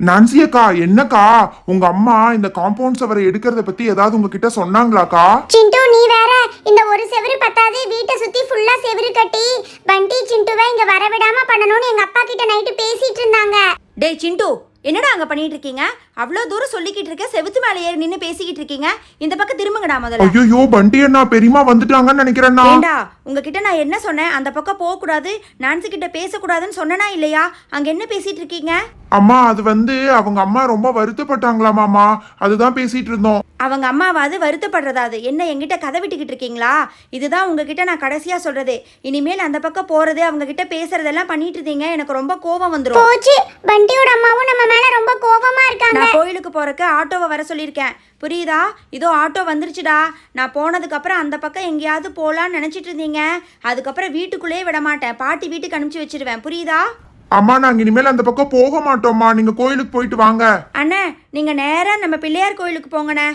Nancy அக்கா என்னக்கா? உங்க அம்மா இந்த காம்பவுண்ட் சவரை எடுக்கிறத பத்தி ஏதாவது உங்ககிட்ட சொன்னாங்களாக்கா? சிண்டு நீ வேற இந்த ஒரு செவுரு பத்தாது வீட்டை சுத்தி ஃபுல்லா செவுரு கட்டி பண்டி சிண்டுவை இங்க வர விடாம பண்ணணும்னு எங்க அப்பா கிட்ட நைட்டு பேசிட்டு இருந்தாங்க. டேய் சிண்டு என்னடா அங்க பண்ணிட்டு இருக்கீங்க? அவ்வளோ தூரம் சொல்லிக்கிட்டு இருக்க செவுத்து மேலே ஏறி நின்று பேசிக்கிட்டு இருக்கீங்க. இந்த பக்கம் திரும்புங்கடா முதல்ல. ஐயோ பண்டி அண்ணா பெரியமா வந்துட்டாங்கன்னு நினைக்கிறேன்னா ஏண்டா உங்ககிட்ட நான் என்ன சொன்னேன்? அந்த பக்கம் போகக்கூடாது நான்சி கிட்ட பேசக்கூடாதுன்னு சொன்னனா இல்லையா? அங்க என்ன பேசிட்டு இருக்கீங்க? அம்மா அது வந்து அவங்க அம்மா ரொம்ப வருத்தப்பட்டாங்களாமாமா அதுதான் பேசிட்டு இருந்தோம். அவங்க அம்மாவாது வருத்தப்படுறதாது என்ன என்கிட்ட கதை விட்டுக்கிட்டு இருக்கீங்களா? இதுதான் உங்ககிட்ட நான் கடைசியா சொல்றது. இனிமேல் அந்த பக்கம் போறது அவங்க கிட்ட பேசுறதெல்லாம் பண்ணிட்டு இருந்தீங்க. எனக்கு ரொம்ப கோபம் வந்துடும் போச்சு. பண்டியோட அம்மாவும் நம்ம மேல ரொம்ப கோபமா இருக்காங்க. நான் கோயிலுக்கு போறக்கு ஆட்டோவை வர சொல்லியிருக்கேன். புரியுதா? இதோ ஆட்டோ வந்துருச்சுடா. நான் போனதுக்கு அப்புறம் அந்த பக்கம் எங்கேயாவது போலான்னு நினைச்சிட்டு இருந்தீங்க. அதுக்கப்புறம் வீட்டுக்குள்ளேயே விட மாட்டேன். பாட்டி வீட்டுக்கு அனுப்பிச்சு வச்சிருவேன். புரியுதா? அம்மா நாங்க இனிமேல் அந்த பக்கம் போக மாட்டோம்மா. நீங்க கோயிலுக்கு போயிட்டு வாங்க. அண்ணே நீங்க நேரா நம்ம பிள்ளையார் கோயிலுக்கு போங்கண்ணே.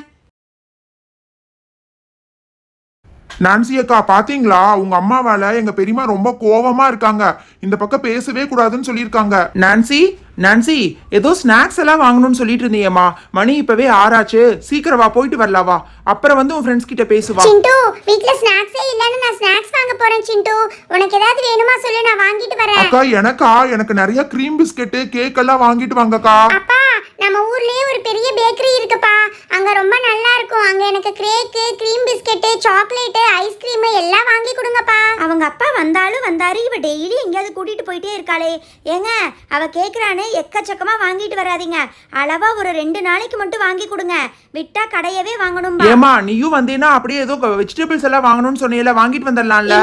நான்சி அக்கா பாத்தீங்களா? உங்க அம்மாவால எங்க பெரியமா ரொம்ப கோவமா இருக்காங்க. இந்த பக்கம் பேசவே கூடாதுன்னு சொல்லியிருக்காங்க. நான்சி நான்சி ஏதோ ஸ்நாக்ஸ் எல்லாம் வாங்கணும்னு சொல்லிட்டு இருந்தியேம்மா மணி இப்பவே ஆறாச்சு. சீக்கிரம் வா போயிட்டு வரலாம் வா. அப்புறம் வந்து உன் ஃப்ரெண்ட்ஸ் கிட்ட பேசுவா சிண்டு வீட்ல ஸ்நாக்ஸே இல்லன்னு நான் ஸ்நாக்ஸ் போறேன் சிண்டு. உனக்கு ஏதாவது வேணுமா சொல்லு நான் வாங்கிட்டு வரேன். அக்கா எனக்கா? எனக்கு நிறைய க்ரீம் பிஸ்கெட்டு கேக் எல்லாம் வாங்கிட்டு வாங்கக்கா. அப்பா நம்ம ஊர்லயே ஒரு பெரிய பேக்கரி இருக்குப்பா. அங்க ரொம்ப நல்லா இருக்கும். அங்க எனக்கு cake cream biscuit chocolate ice cream எல்லாம் வாங்கி கொடுங்கப்பா. அவங்க அப்பா வந்தாலும் வந்தாரு. இவ டெய்லி எங்கேயாவது கூட்டிட்டு போயிட்டே இருக்காளே. ஏங்க அவ கேக்குறான்னு எக்கச்சக்கமா வாங்கிட்டு வராதீங்க. அளவா ஒரு ரெண்டு நாளைக்கு மட்டும் வாங்கி கொடுங்க. விட்டா கடையவே வாங்கணும்பா. ஏமா நீயும் வந்தீன்னா அப்படியே ஏதோ வெஜிடபிள்ஸ் எல்லாம் வாங்கணும்னு சொன்னீல வாங்கிட்டு வந்துடலாம்ல?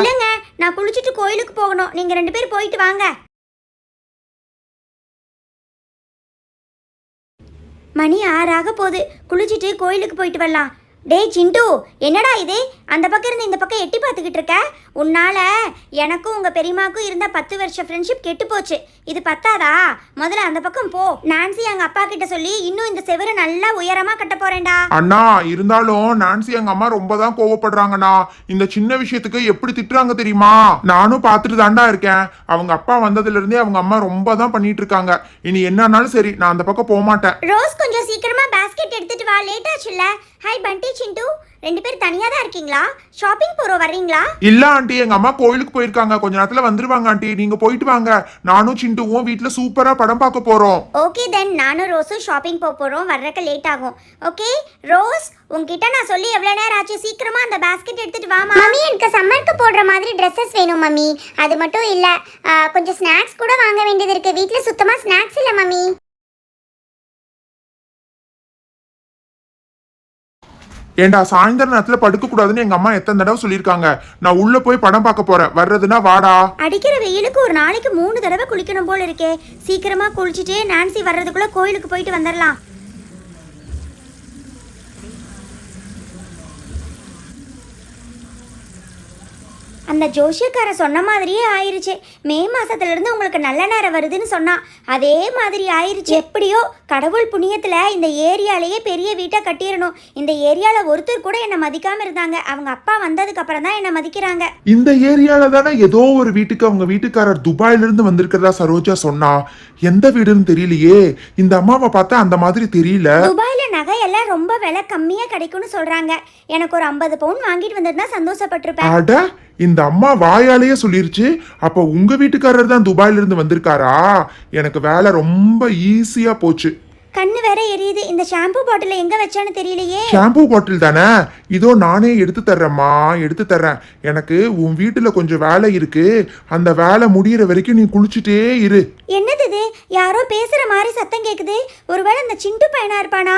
நான் குளிச்சுட்டு கோயிலுக்கு போகணும். நீங்க ரெண்டு பேரும் போயிட்டு வாங்க. மணி ஆறாக போகுது. குளிச்சுட்டு கோயிலுக்கு போயிட்டு வரலாம். டேய் சிண்டு என்னடா இது? அந்த பக்கம் இருந்து இந்த பக்கம் எட்டி பார்த்துக்கிட்டு இருக்க? உன்னால எனக்கும் உங்க பெரியமாக்கும் இருந்த பத்து வருஷ ஃப்ரெண்ட்ஷிப் கெட்டு போச்சு. இது பத்தாதா? முதல்ல அந்த பக்கம் போ. நான்சி எங்க அப்பா கிட்ட சொல்லி இன்னும் இந்த செவரை நல்லா உயரமா கட்ட போறேன்டா. அண்ணா இருந்தாலும் நான்சி எங்க அம்மா ரொம்ப தான் கோவப்படுறாங்கண்ணா. இந்த சின்ன விஷயத்துக்கு எப்படி திட்டுறாங்க தெரியுமா? நானும் பார்த்துட்டு தாண்டா இருக்கேன். அவங்க அப்பா வந்ததுல இருந்தே அவங்க அம்மா ரொம்ப தான் பண்ணிட்டு இருக்காங்க. இனி என்னன்னாலும் சரி நான் அந்த பக்கம் போக மாட்டேன். ரோஸ் கொஞ்சம் சீக்கிரமா பாஸ்கெட் எடுத்துட்டு வா. லேட் ஆச்சுல்ல. ஹாய் பண்டி சிண்டு ரெண்டு பேரும் தனியா தான் இருக்கீங்களா? ஷாப்பிங் போறோம் வர்றீங்களா? இல்ல ஆண்டி எங்க அம்மா கோயிலுக்கு போயிருக்காங்க. கொஞ்ச நேரத்துல வந்துருவாங்க ஆண்டி. நீங்க போயிட்டு வாங்க. நானும் சிண்டுவும் வீட்டுல சூப்பரா படம் பார்க்க போறோம். ஓகே தென் நானும் ரோஸும் ஷாப்பிங் போக போகிறோம் வர்றக்க லேட் ஆகும். ஓகே ரோஸ் உங்ககிட்ட நான் சொல்லி எவ்வளோ நேரம் ஆச்சு? சீக்கிரமா அந்த பாஸ்கெட் எடுத்துட்டு வாமா மம்மி எனக்கு சம்மருக்கு போடுற மாதிரி ட்ரெஸ்ஸஸ் வேணும் மம்மி. அது மட்டும் இல்லை கொஞ்சம் ஸ்நாக்ஸ் கூட வாங்க வேண்டியது இருக்கு. வீட்டில் சுத்தமாக ஸ்நாக்ஸ் இல்லை மம்மி. ஏண்டா சாயந்தர நேரத்துல படுக்க கூடாதுன்னு எங்க அம்மா எத்தனை தடவை சொல்லியிருக்காங்க. நான் உள்ள போய் படம் பார்க்க போறேன். வர்றதுன்னா வாடா. அடிக்கிற வெயிலுக்கு ஒரு நாளைக்கு மூணு தடவை குளிக்கணும் போல இருக்கே. சீக்கிரமா குளிச்சுட்டே நான்சி வர்றதுக்குள்ள கோயிலுக்கு போயிட்டு வந்துடலாம் அந்த ஜோஷியக்கார சொன்ன மாதிரியே ஆயிருச்சு. மே மாசத்துல இருந்து உங்களுக்கு நல்ல நேரம் வருதுன்னு சொன்னா அதே மாதிரி ஆயிருச்சு. எப்படியோ கடவுள் புண்ணியத்துல இந்த ஏரியாலேயே பெரிய வீட்டை கட்டிடணும். இந்த ஏரியால ஒருத்தர் கூட என்னை மதிக்காம இருந்தாங்க. அவங்க அப்பா வந்ததுக்கு அப்புறம் தான் என்னை மதிக்கிறாங்க. இந்த ஏரியால தானே ஏதோ ஒரு வீட்டுக்கு அவங்க வீட்டுக்காரர் துபாயில இருந்து வந்திருக்கிறதா சரோஜா சொன்னா எந்த வீடுன்னு தெரியலையே. இந்த அம்மாவை பார்த்தா அந்த மாதிரி தெரியல. துபாயில நகையெல்லாம் ரொம்ப விலை கம்மியா கிடைக்கும்னு சொல்றாங்க. எனக்கு ஒரு ஐம்பது பவுன் வாங்கிட்டு வந்திருந்தா சந்தோஷப்பட்டிருப்பேன். அட இந்த அம்மா வாயாலேயே சொல்லிருச்சு. அப்ப உங்க வீட்டுக்காரர் தான் துபாயில இருந்து வந்திருக்காரா? எனக்கு வேலை ரொம்ப ஈஸியா போச்சு. கண்ணு வேற எரியுது. இந்த ஷாம்பு பாட்டில் எங்க வச்சான்னு தெரியலையே. ஷாம்பு பாட்டில் தானே? இதோ நானே எடுத்து தர்றேம்மா எடுத்து தர்றேன். எனக்கு உன் வீட்டுல கொஞ்சம் வேலை இருக்கு. அந்த வேலை முடியிற வரைக்கும் நீ குளிச்சுட்டே இரு. என்னது இது? யாரோ பேசுகிற மாதிரி சத்தம் கேட்குது ஒருவேளை இந்த சிண்டு பையனாக இருப்பானா?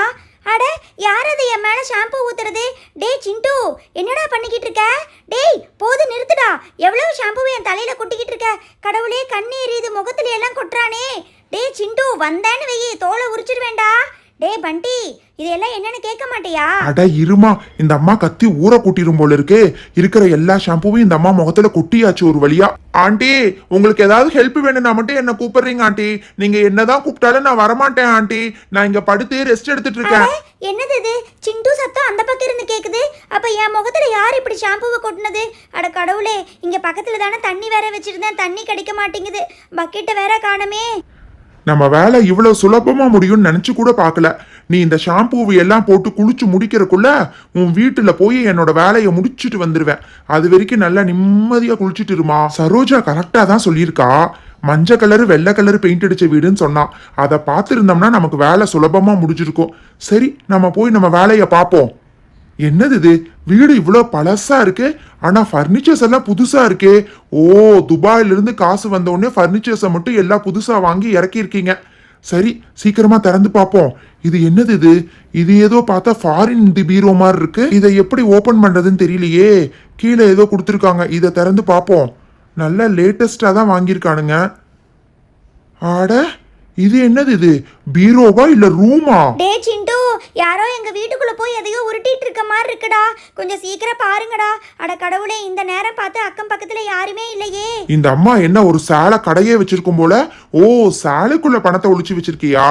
அட யார் அது என் மேலே ஷாம்பு ஊற்றுறது டேய் சிண்டு என்னடா பண்ணிக்கிட்டு இருக்க? டேய் போது நிறுத்துடா. எவ்வளவு ஷாம்பு என் தலையில் கொட்டிக்கிட்டு இருக்க? கடவுளே கண்ணீர் இது முகத்துல எல்லாம் கொட்டுறானே. டேய் சிண்டு வந்தேன்னு வெயி தோலை உரிச்சிடுவேண்டா டேய் பண்டி இதெல்லாம் என்னன்னு கேட்க மாட்டியா? அட இருமா இந்த அம்மா கத்தி ஊற கூட்டிரும் போல இருக்கு. இருக்கிற எல்லா ஷாம்புவையும் இந்த அம்மா முகத்துல கொட்டியாச்சு ஒரு வழியா. ஆண்டி உங்களுக்கு ஏதாவது ஹெல்ப் வேணும்னா மட்டும் என்ன கூப்பிடுறீங்க ஆண்டி? நீங்க என்னதான் கூப்பிட்டாலும் நான் வரமாட்டேன் ஆண்டி. நான் இங்க படுத்து ரெஸ்ட் எடுத்துட்டு இருக்கேன். என்னது இது? சிண்டு சத்தம் அந்த பக்கம் இருந்து கேக்குது. அப்ப என் முகத்துல யார் இப்படி ஷாம்புவை கொட்டினது? அட கடவுளே இங்க பக்கத்துல தானே தண்ணி வேற வச்சிருந்தேன். தண்ணி கிடைக்க மாட்டேங்குது. பக்கெட்டை வேற காணமே. நம்ம வேலை இவ்வளவு சுலபமா முடியும்னு நினைச்சு கூட பார்க்கல. நீ இந்த ஷாம்பூவை எல்லாம் போட்டு குளிச்சு முடிக்கிறக்குள்ள உன் வீட்டுல போய் என்னோட வேலையை முடிச்சிட்டு வந்துடுவேன் அது வரைக்கும் நல்லா நிம்மதியா குளிச்சுட்டு இருமா. சரோஜா கரெக்டா தான் சொல்லியிருக்கா. மஞ்சள் கலரு வெள்ளை கலரு பெயிண்ட் அடிச்ச வீடுன்னு சொன்னா. அதை பார்த்துருந்தோம்னா நமக்கு வேலை சுலபமா முடிஞ்சிருக்கும். சரி நம்ம போய் நம்ம வேலையை பார்ப்போம். என்னது இது? வீடு இவ்வளோ பழசா இருக்கு. ஆனால் ஃபர்னிச்சர்ஸ் எல்லாம் புதுசா இருக்கே. ஓ துபாயிலிருந்து காசு வந்த ஃபர்னிச்சர்ஸை மட்டும் எல்லாம் புதுசாக வாங்கி இறக்கியிருக்கீங்க. சரி சீக்கிரமாக திறந்து பார்ப்போம். இது என்னது இது? இது ஏதோ பார்த்தா ஃபாரின் தி பீரோ மாதிரி இருக்கு. இதை எப்படி ஓப்பன் பண்ணுறதுன்னு தெரியலையே. கீழே ஏதோ கொடுத்துருக்காங்க. இதை திறந்து பார்ப்போம். நல்ல லேட்டஸ்ட்டாக தான் வாங்கியிருக்கானுங்க. ஆட இது என்னது இது? பீரோவா இல்ல ரூமா? டே சிண்டு யாரோ எங்க வீட்டுக்குள்ள போய் எதையோ உருட்டிட்டு இருக்க மாதிரி இருக்குடா. கொஞ்சம் சீக்கிரம் பாருங்கடா. அட கடவுளே இந்த நேரம் பார்த்து அக்கம் பக்கத்துல யாருமே இல்லையே. இந்த அம்மா என்ன ஒரு சேலை கடையே வச்சிருக்கும் போல? ஓ சேலைக்குள்ள பணத்தை ஒளிச்சு வச்சிருக்கியா?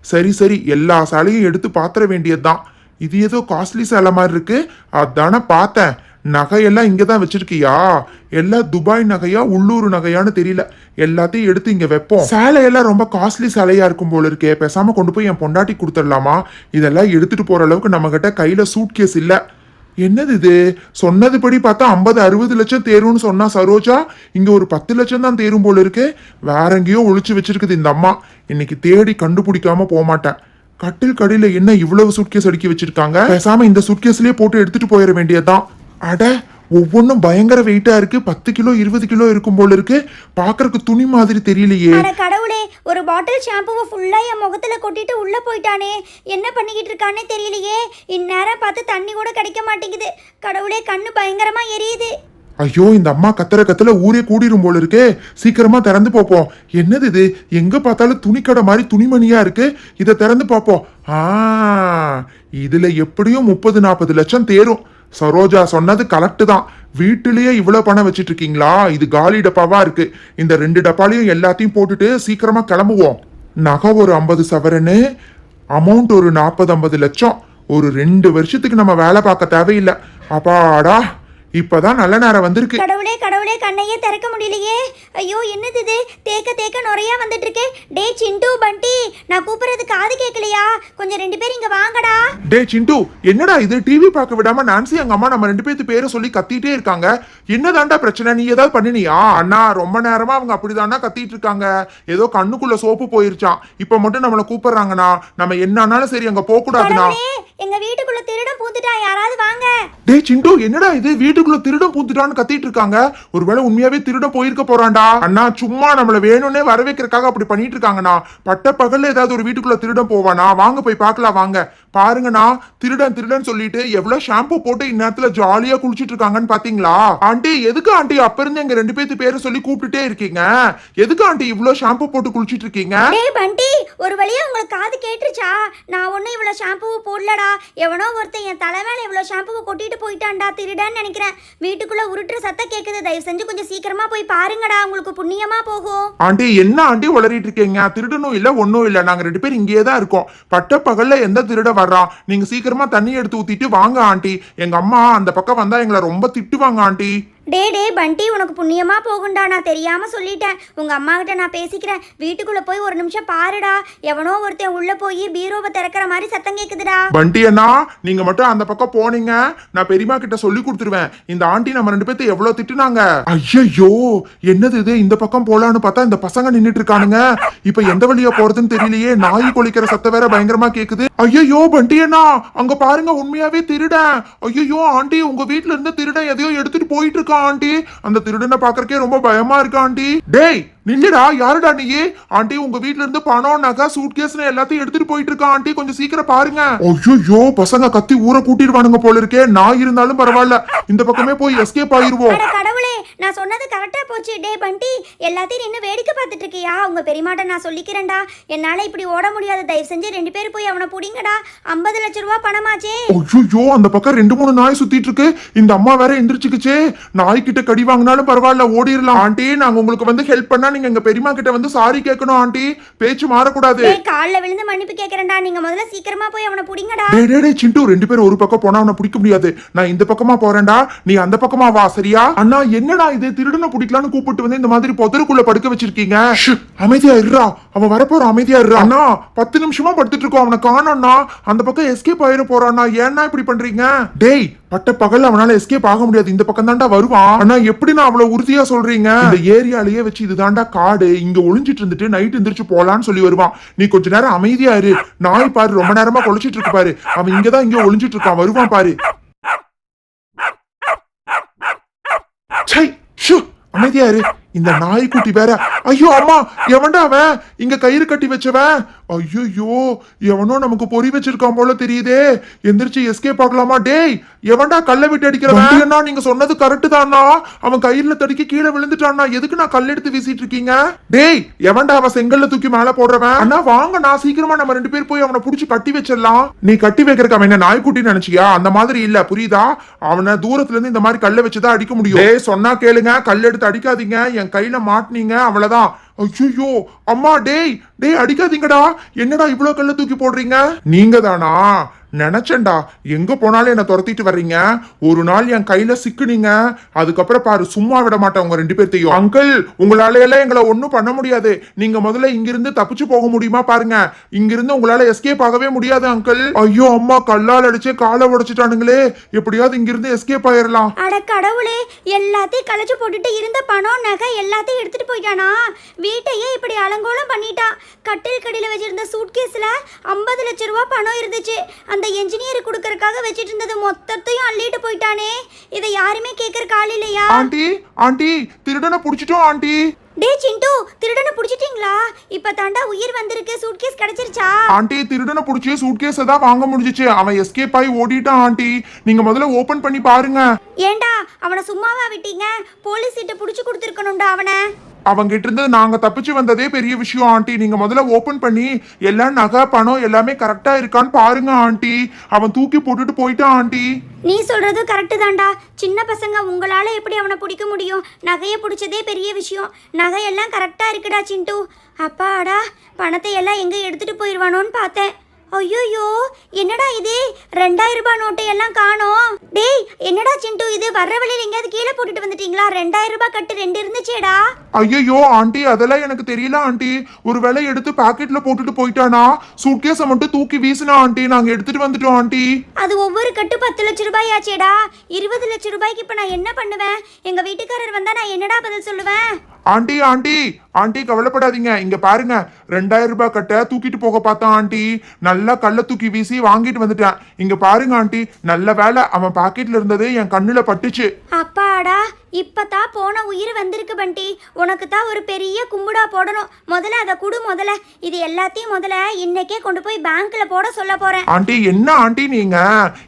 சரி சரி எல்லா சேலையும் எடுத்து பாத்திர வேண்டியதுதான். இது ஏதோ காஸ்ட்லி சேலை மாதிரி இருக்கு. அதானே பார்த்தேன். நகையெல்லாம் இங்க தான் வச்சிருக்கியா? எல்லாம் துபாய் நகையா உள்ளூர் நகையான்னு தெரியல. எல்லாத்தையும் எடுத்து இங்க வைப்போம். சேலையெல்லாம் ரொம்ப காஸ்ட்லி சேலையா இருக்கும் போல இருக்கே. பேசாம கொண்டு போய் என் பொண்டாட்டி கொடுத்துடலாமா? இதெல்லாம் எடுத்துட்டு போற அளவுக்கு நம்ம கிட்ட கையில சூட்கேஸ் இல்ல. என்னது இது? சொன்னதுபடி பார்த்தா ஐம்பது அறுபது லட்சம் தேரும்னு சொன்னா சரோஜா? இங்க ஒரு பத்து லட்சம் தான் தேரும் போல இருக்கு. வேற எங்கேயோ ஒழிச்சு வச்சிருக்குது இந்த அம்மா. இன்னைக்கு தேடி கண்டுபிடிக்காம போமாட்டேன் கட்டில் கடையில என்ன இவ்வளவு சூட்கேஸ் அடுக்கி வச்சிருக்காங்க? பேசாம இந்த சூட்கேஸ்லயே போட்டு எடுத்துட்டு போயிட வேண்டியதுதான். அட ஒவ்வொன்றும் பயங்கர வெயிட்டா இருக்கு. பத்து கிலோ இருபது கிலோ இருக்கும் போல இருக்கு. பாக்குறதுக்கு துணி மாதிரி தெரியலையே. அட கடவுளே ஒரு பாட்டில் ஷாம்புவை ஃபுல்லா என் முகத்துல கொட்டிட்டு உள்ள போயிட்டானே. என்ன பண்ணிக்கிட்டு இருக்கானே தெரியலையே. இந்நேரம் பார்த்து தண்ணி கூட கிடைக்க மாட்டேங்குது. கடவுளே கண்ணு பயங்கரமா எரியுது. ஐயோ இந்த அம்மா கத்துற கத்துல ஊரே கூடிரும் போல இருக்கே. சீக்கிரமா திறந்து பார்ப்போம். என்னது இது? எங்க பார்த்தாலும் துணிக்கடை மாதிரி துணிமணியா இருக்கு. இதை திறந்து பார்ப்போம். ஆ இதுல எப்படியும் முப்பது நாற்பது லட்சம் தேரும். சரோஜா சொன்னது கரெக்ட் தான். வீட்டிலேயே இவ்வளவு பணம் வச்சிட்டு இருக்கீங்களா இது காலி டப்பாவா இருக்கு. இந்த ரெண்டு டப்பாலையும் எல்லாத்தையும் போட்டுட்டு சீக்கிரமா கிளம்புவோம். நகை ஒரு ஐம்பது சவரனு அமௌண்ட் ஒரு நாற்பது ஐம்பது லட்சம். ஒரு ரெண்டு வருஷத்துக்கு நம்ம வேலை பார்க்க தேவையில்லை. அப்பாடா. இப்பதான் நல்ல நேரம் வந்திருக்கு. கடவுளே கடவுளே கண்ணையே திறக்க முடியலையே. ஐயோ என்னது இது? தேக்க தேக்க நுறையா வந்துட்டு இருக்கு டே சிண்டு பண்டி நான் கூப்பிடுறது காது கேட்கலையா? கொஞ்சம் ரெண்டு பேரும் இங்க வாங்கடா. டே சிண்டு என்னடா இது? டிவி பார்க்க விடாம நான்சி எங்க அம்மா நம்ம ரெண்டு பேர்த்து பேரை சொல்லி கத்திட்டே இருக்காங்க. என்னதான்டா பிரச்சனை? நீ ஏதாவது பண்ணினியா? அண்ணா ரொம்ப நேரமா அவங்க அப்படிதானா கத்திட்டு இருக்காங்க. ஏதோ கண்ணுக்குள்ள சோப்பு போயிருச்சான் இப்ப மட்டும் நம்மள கூப்பிடுறாங்கண்ணா. நம்ம என்னன்னாலும் சரி அங்க போக கூடாதுண்ணா எங்க வீட்டுக்குள்ள திருடன் பூந்துட்டான் யாராவது வாங்க. டே சிண்டு என்னடா இது? வீட்டுக்குள்ள திருடம் பூத்துட்டான்னு கத்திட்டு இருக்காங்க. ஒருவேளை உண்மையாவே திருடம் போயிருக்க போறான்டா. அண்ணா சும்மா நம்மள வேணும்னே வர வைக்கிறக்காக அப்படி பண்ணிட்டு இருக்காங்கண்ணா. பட்ட பகல்ல ஏதாவது ஒரு வீட்டுக்குள்ள திருடம் போவானா? வாங்க போய் பார்க்கலாம் வாங்க. பாருங்கண்ணா திருடன் திருடன் சொல்லிட்டு எவ்வளவு ஷாம்பு போட்டு இந்நேரத்துல ஜாலியா குளிச்சிட்டு இருக்காங்கன்னு பாத்தீங்களா? ஆண்டி எதுக்கு ஆண்டி அப்ப இருந்து எங்க ரெண்டு பேர்த்து பேரை சொல்லி கூப்பிட்டுட்டே இருக்கீங்க? எதுக்கு ஆண்டி இவ்வளவு ஷாம்பு போட்டு குளிச்சிட்டு இருக்கீங்க டேய் பண்டி ஒரு வழியா உங்களுக்கு காது கேட்டுருச்சா? நான் ஒன்றும் இவ்வளோ ஷாம்புவை போடலடா. எவனோ ஒருத்தன் என் தலை மேலே இவ்வளோ ஷாம்புவை கொட்டிட்டு போயிட்டான்டா திருடான்னு நினைக்கிறேன். வீட்டுக்குள்ள உருட்டுற சத்தம் கேட்குது தயவு செஞ்சு கொஞ்சம் சீக்கிரமா போய் பாருங்கடா உங்களுக்கு புண்ணியமா போகும். ஆண்டி என்ன ஆண்டி உளறிட்டு இருக்கீங்க? திருடனும் இல்ல ஒண்ணும் இல்ல. நாங்க ரெண்டு பேரும் இங்கேயே தான் இருக்கோம். பட்ட பகல்ல எந்த திருட வர்றான் நீங்க சீக்கிரமா தண்ணி எடுத்து ஊத்திட்டு வாங்க ஆண்டி. எங்க அம்மா அந்த பக்கம் வந்தா எங்களை ரொம்ப திட்டுவாங்க ஆண்டி. டே டே பண்டி உனக்கு புண்ணியமா போகும்டா. நான் தெரியாம சொல்லிட்டேன். உங்க அம்மா கிட்ட நான் பேசிக்கிறேன். வீட்டுக்குள்ள போய் ஒரு நிமிஷம் பாருடா. எவனோ ஒருத்தன் உள்ள போய் பீரோவை திறக்கிற மாதிரி சத்தம் கேட்குதுடா பண்டி அண்ணா நீங்க மட்டும் அந்த பக்கம் போனீங்க. நான் பெரியம்மா கிட்ட சொல்லி கொடுத்துருவேன். இந்த ஆண்டி நம்ம ரெண்டு பேர்த்த எவ்வளவு திட்டுனாங்க. ஐயோ என்னது இது? இந்த பக்கம் போலான்னு பார்த்தா இந்த பசங்க நின்னுட்டு இருக்கானுங்க. இப்ப எந்த வழியா போறதுன்னு தெரியலையே. நாய் கொளிக்கிற சத்தம் வேற பயங்கரமா கேக்குது. ஐயோ பண்டி அண்ணா அங்க பாருங்க உண்மையாவே திருடன். ஐயோ ஆண்டி உங்க வீட்டுல இருந்து திருடன் எதையோ எடுத்துட்டு போயிட்டு இருக்கான். ஆண்டி? அந்த திருடனை பாக்குறக்கே ரொம்ப பயமா இருக்கு ஆண்டி. டேய் நில்லுடா யாருடா நீ ஆண்டி உங்க வீட்ல இருந்து பணம் நகை சூட்கேஸ் எல்லாத்தையும் எடுத்துட்டு போயிட்டு இருக்கான் ஆண்டி. கொஞ்சம் சீக்கிரம் பாருங்க. ஐயோ பசங்க கத்தி ஊரை கூட்டிடுவானுங்க போல இருக்கே. நான் இருந்தாலும் பரவாயில்ல. இந்த பக்கமே போய் எஸ்கேப் ஆயிருவோம். நான் சொன்னது கரெக்டா போச்சு. டே பண்டி எல்லாத்தையும் நின்று வேடிக்கை பார்த்துட்டு இருக்கியா உங்க பெரியமாட்ட நான் சொல்லிக்கிறேன்டா. என்னால இப்படி ஓட முடியாது. தயவு செஞ்சு ரெண்டு பேரும் போய் அவனை புடிங்கடா. ஐம்பது லட்ச ரூபா பணமாச்சே. ஐயோ அந்த பக்கம் ரெண்டு மூணு நாய் சுத்திட்டு இருக்கு இந்த அம்மா வேற எந்திரிச்சுக்குச்சே. நாய் கிட்ட கடி வாங்கினாலும் பரவாயில்ல ஓடிடலாம் ஆண்டி நாங்க உங்களுக்கு வந்து ஹெல்ப் பண்ணா நீங்க எங்க பெரியம்மா கிட்ட வந்து சாரி கேட்கணும் ஆண்டி. பேச்சு மாறக்கூடாது. காலில் விழுந்து மன்னிப்பு கேட்கறேன்டா. நீங்க முதல்ல சீக்கிரமா போய் அவனை புடிங்கடா. டேய் டேய் சிண்டு. ரெண்டு பேரும் ஒரு பக்கம் போனா அவனை பிடிக்க முடியாது. நான் இந்த பக்கமா போறேன்டா. நீ அந்த பக்கமா வா சரியா? அண்ணா என்ன என்னடா இது? திருடனை பிடிக்கலான்னு கூப்பிட்டு வந்து இந்த மாதிரி புதருக்குள்ள படுக்க வச்சிருக்கீங்க? அமைதியா இருடா. அவன் வரப்போற அமைதியா அண்ணா பத்து நிமிஷமா படுத்துட்டு இருக்கோம். அவனை காணோம்னா அந்த பக்கம் எஸ்கேப் ஆயிர போறானா ஏன்னா இப்படி பண்றீங்க? டேய் பட்ட பகல் அவனால எஸ்கேப் ஆக முடியாது. இந்த பக்கம் தான்டா வருவான். ஆனா எப்படி நான் அவ்வளவு உறுதியா சொல்றீங்க? இந்த ஏரியாலயே வச்சு இதுதான்டா காடு. இங்க ஒளிஞ்சிட்டு இருந்துட்டு நைட் எந்திரிச்சு போலான்னு சொல்லி வருவான். நீ கொஞ்ச நேரம் அமைதியா இரு. நாய் பாரு ரொம்ப நேரமா குலைச்சிட்டு இருக்கு பாரு. அவன் இங்கதான் இங்க ஒளிஞ்சிட்டு இருக்கான். வருவான் பாரு. சை ஷு அமைதியா இரு இந்த நாய்க்குட்டி வேற. ஐயோ அம்மா எவன்டா அவன்? இங்க கயிறு கட்டி வச்சவன். ஐயோ எவனோ நமக்கு பொறி வச்சிருக்கான் போல தெரியுதே. எந்திரிச்சு எஸ்கேப் ஆகலாமா டேய் எவன்டா கல்லை விட்டு அடிக்கிறவன்? நீங்க சொன்னது கரெக்ட் தானா அவன் கயிறுல தடிக்க கீழே விழுந்துட்டான்னா எதுக்கு நான் கல் எடுத்து வீசிட்டு இருக்கீங்க டேய் எவன்டா அவன் செங்கல்ல தூக்கி மேல போடுறவன்? அண்ணா வாங்க நான் சீக்கிரமா நம்ம ரெண்டு பேர் போய் அவனை புடிச்சு கட்டி வச்சிடலாம். நீ கட்டி வைக்கிறக்கு அவன் என்ன நாய்க்குட்டி நினைச்சியா? அந்த மாதிரி இல்ல புரியுதா? அவனை தூரத்துல இருந்து இந்த மாதிரி கல்லை வச்சுதான் அடிக்க முடியும். டேய் சொன்னா கேளுங்க. கல் எடுத்து அடிக்காதீங்க. என் கையில மாட்டினீங்க அவ்வளவுதான். ஐயோ அம்மா டேய் டேய் அடிக்காதீங்கடா. என்னடா இவ்வளவு கல்ல தூக்கி போடுறீங்க? நீங்க தானா நினைச்சேன்டா. எங்க போனாலும் என்ன துரத்திட்டு வர்றீங்க. ஒரு நாள் என் கையில சிக்குனீங்க. அதுக்கப்புறம் பாரு சும்மா விட மாட்டேன் உங்க ரெண்டு பேர்த்தையும். அங்கிள் உங்களால எல்லாம் எங்களை ஒன்னும் பண்ண முடியாது. நீங்க முதல்ல இங்கிருந்து தப்பிச்சு போக முடியுமா பாருங்க. இங்கிருந்து உங்களால எஸ்கேப் ஆகவே முடியாது அங்கிள். ஐயோ அம்மா கல்லால் அடிச்சே காலை உடைச்சிட்டானுங்களே. எப்படியாவது இங்கிருந்து எஸ்கேப் ஆயிரலாம். அட கடவுளே எல்லாத்தையும் களைச்சு போட்டுட்டு இருந்த பணம் நகை எல்லாத்தையும் எடுத்துட்டு போயிட்டானா? வீட்டையே இப்படி அலங்கோலம் பண்ணிட்டான். கட்டில் கடியில் வச்சிருந்த சூட்கேஸ்ல ஐம்பது லட்ச ரூபா பணம் இருந்துச்சு. அந்த என்ஜினியர் கொடுக்கறதுக்காக வச்சிட்டு இருந்தது மொத்தத்தையும் அள்ளிட்டு போயிட்டானே. இதை யாருமே கேட்கறக்கு ஆள் இல்லையா? ஆண்டி ஆண்டி திருடனை புடிச்சிட்டோம் ஆண்டி. டே சிண்டு திருடனை பிடிச்சிட்டீங்களா? இப்ப தாண்டா உயிர் வந்திருக்கு சூட்கேஸ் கிடைச்சிருச்சா? ஆண்டி திருடனை புடிச்சு சூட்கேஸை தான் வாங்க முடிஞ்சிச்சு. அவன் எஸ்கேப் ஆகி ஓடிட்டான் ஆண்டி. நீங்க முதல்ல ஓபன் பண்ணி பாருங்க. ஏண்டா அவனை சும்மாவா விட்டீங்க? போலீஸ் கிட்ட புடிச்சு கொடுத்துருக்கணும்டா அவனை. அவங்கிட்ட இருந்து நாங்க தப்பிச்சு வந்ததே பெரிய விஷயம் ஆண்டி. நீங்க முதல்ல ஓபன் பண்ணி எல்லாம் நகை பணம் எல்லாமே கரெக்டா இருக்கான்னு பாருங்க ஆண்டி. அவன் தூக்கி போட்டுட்டு போயிட்டான் ஆண்டி. நீ சொல்றது கரெக்டு தான்டா. சின்ன பசங்க உங்களால எப்படி அவனை பிடிக்க முடியும்? நகையை பிடிச்சதே பெரிய விஷயம். நகையெல்லாம் கரெக்டா இருக்குடா சிண்டு. அப்பாடா பணத்தை எல்லாம் எங்க எடுத்துட்டு போயிடுவானோன்னு பார்த்தேன். ஐயோயோ என்னடா இது? ரெண்டாயிரம் ரூபாய் நோட்டை எல்லாம் காணோம். டேய் என்னடா சிண்டு இது? வர்ற வழியில எங்கேயாவது கீழே போட்டுட்டு வந்துட்டீங்களா? ரெண்டாயிரம் ரூபாய் கட்டு ரெண்டு இருந்துச்சேடா. ஐயோ ஆண்டி அதெல்லாம் எனக்கு தெரியல ஆண்டி. ஒருவேளை எடுத்து பாக்கெட்ல போட்டுட்டு போயிட்டானா? சூட்கேஸை மட்டும் தூக்கி வீசினா ஆண்டி? நாங்க எடுத்துட்டு வந்துட்டோம் ஆண்டி. அது ஒவ்வொரு கட்டு பத்து லட்ச ரூபாய் ஆச்சேடா இருபது லட்ச ரூபாய்க்கு இப்ப நான் என்ன பண்ணுவேன்? எங்க வீட்டுக்காரர் வந்தா நான் என்னடா பதில் சொல்லுவேன்? ஆண்டி ஆண்டி ஆண்டி கவலைப்படாதீங்க. இங்க பாருங்க. ரெண்டாயிரம் ரூபாய் கட்ட தூக்கிட்டு போக பார்த்தா ஆண்டி. நல்லா கல்ல தூக்கி வீசி வாங்கிட்டு வந்துட்டேன். இங்க பாருங்க ஆண்டி. நல்ல வேலை. அவன் பாக்கெட்ல இருந்தது என் கண்ணுல பட்டுச்சு. அப்பாடா இப்பதான் போன உயிர் வந்திருக்கு பண்டி. உனக்கு தான் ஒரு பெரிய கும்புடா போடணும். முதல்ல அதை குடு முதல்ல. இது எல்லாத்தையும் முதல்ல இன்னைக்கே கொண்டு போய் பேங்க்ல போட சொல்ல போறேன். ஆண்டி என்ன ஆண்டி நீங்க?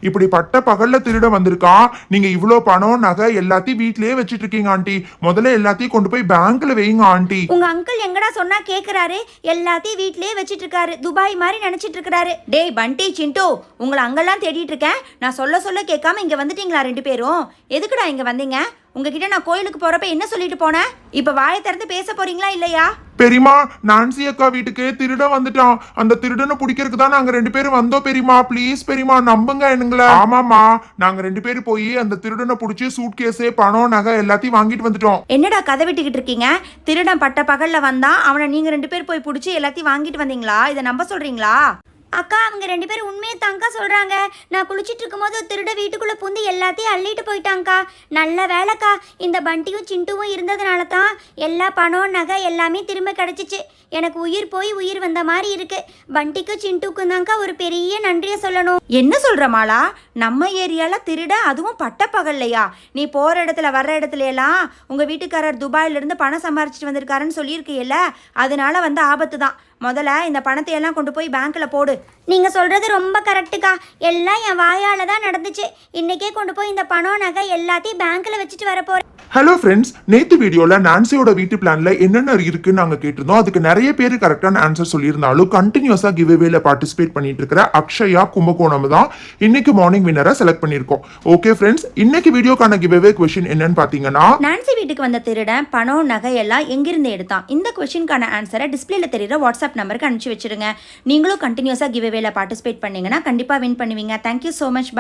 இப்படி பட்ட பகல்ல திருட வந்திருக்கான். நீங்க இவ்ளோ பணம் நகை எல்லாத்தையும் வீட்லயே வச்சிட்டு இருக்கீங்க ஆண்டி. முதல்ல எல்லாத்தையும் கொண்டு போய் பேங்க்ல வைங்க ஆண்டி. உங்கள் அங்கிள் எங்கடா சொன்னால் கேட்குறாரு எல்லாத்தையும் வீட்டிலே வச்சுட்டு இருக்காரு துபாய் மாதிரி நினச்சிட்டு இருக்கிறாரு டேய் பண்டி சிண்டு உங்களை அங்கெல்லாம் தேடிட்டு இருக்கேன் நான் சொல்ல சொல்ல கேட்காம இங்கே வந்துட்டீங்களா ரெண்டு பேரும்? எதுக்குடா இங்கே வந்தீங்க? உங்ககிட்ட நான் கோயிலுக்கு போறப்ப என்ன சொல்லிட்டு போனேன்? இப்ப வாயை திறந்து பேச போறீங்களா இல்லையா? பெரியமா நான்சி அக்கா வீட்டுக்கு திருட வந்துட்டான். அந்த திருடனை பிடிக்கிறதுக்கு தான் நாங்க ரெண்டு பேரும் வந்தோம் பெரியமா ப்ளீஸ் பெரியமா நம்புங்க என்னங்கள. ஆமாமா நாங்க ரெண்டு பேரும் போய் அந்த திருடனை பிடிச்சி சூட்கேஸ் பணம் நகை எல்லாத்தையும் வாங்கிட்டு வந்துட்டோம். என்னடா கதை விட்டுக்கிட்டு இருக்கீங்க? திருடன் பட்ட பகல்ல வந்தான். அவனை நீங்க ரெண்டு பேர் போய் பிடிச்சி எல்லாத்தையும் வாங்கிட்டு வந்தீங்களா? இதை நம்ப சொல்றீங்களா? அக்கா அவங்க ரெண்டு பேரும் உண்மையை தாங்க்கா சொல்கிறாங்க நான் குளிச்சிட்டு இருக்கும்போது ஒரு திருட வீட்டுக்குள்ளே பூந்து எல்லாத்தையும் அள்ளிட்டு போயிட்டாங்க்கா நல்ல வேலைக்கா. இந்த பண்டியும் சிண்டுவும் இருந்ததுனால தான் எல்லா பணம் நகை எல்லாமே திரும்ப கிடச்சிச்சு. எனக்கு உயிர் போய் உயிர் வந்த மாதிரி இருக்கு. பண்டிக்கும் சிண்டுக்கும் தாங்க்கா ஒரு பெரிய நன்றியை சொல்லணும். என்ன சொல்கிற மாலா? நம்ம ஏரியாவில் திருட அதுவும் பட்ட பகல்லையா? நீ போகிற இடத்துல வர்ற இடத்துல எல்லாம் உங்கள் வீட்டுக்காரர் துபாயிலிருந்து பணம் சம்பாரிச்சிட்டு வந்திருக்காருன்னு சொல்லியிருக்கீல்ல அதனால வந்து ஆபத்து தான் முதல்ல இந்த பணத்தை எல்லாம் கொண்டு போய் பேங்க்கில் போடு. நீங்க சொல்றது ரொம்ப கரெக்டுக்கா எல்லாம் என் வாயால தான் நடந்துச்சு. இன்னைக்கே கொண்டு போய் இந்த பணம் நகை எல்லாத்தையும் பேங்க்ல வச்சுட்டு வர போறேன். ஹலோ ஃப்ரெண்ட்ஸ் நேத்து வீடியோல நான்சியோட வீட்டு பிளான்ல என்னென்ன இருக்குன்னு நாங்க கேட்டிருந்தோம். அதுக்கு நிறைய பேர் கரெக்டான ஆன்சர் சொல்லியிருந்தாலும் கண்டினியூஸா கிவ் அவேல பார்ட்டிசிபேட் பண்ணிட்டு இருக்கிற அக்ஷயா கும்பகோணம் தான் இன்னைக்கு மார்னிங் வின்னரை செலக்ட் பண்ணியிருக்கோம். ஓகே ஃப்ரெண்ட்ஸ் இன்னைக்கு வீடியோக்கான கிவ் அவே கொஸ்டின் என்னன்னு பாத்தீங்கன்னா நான்சி வீட்டுக்கு வந்த திருடன் பணம் நகை எல்லாம் எங்கிருந்து எடுத்தான்? இந்த கொஸ்டினுக்கான ஆன்சரை டிஸ்பிளேல தெரியுற வாட்ஸ்அப் நம்பருக்கு அனுப்பிச்சு வச்சிருங்க. நீங்களும் கண்டினியூஸாக கிவ் கிவ்வேல பார்ட்டிசிபேட் பண்ணீங்கன்னா கண்டிப்பாக வின் பண்ணுவீங்க. தேங்க்யூ ஸோ மச் பா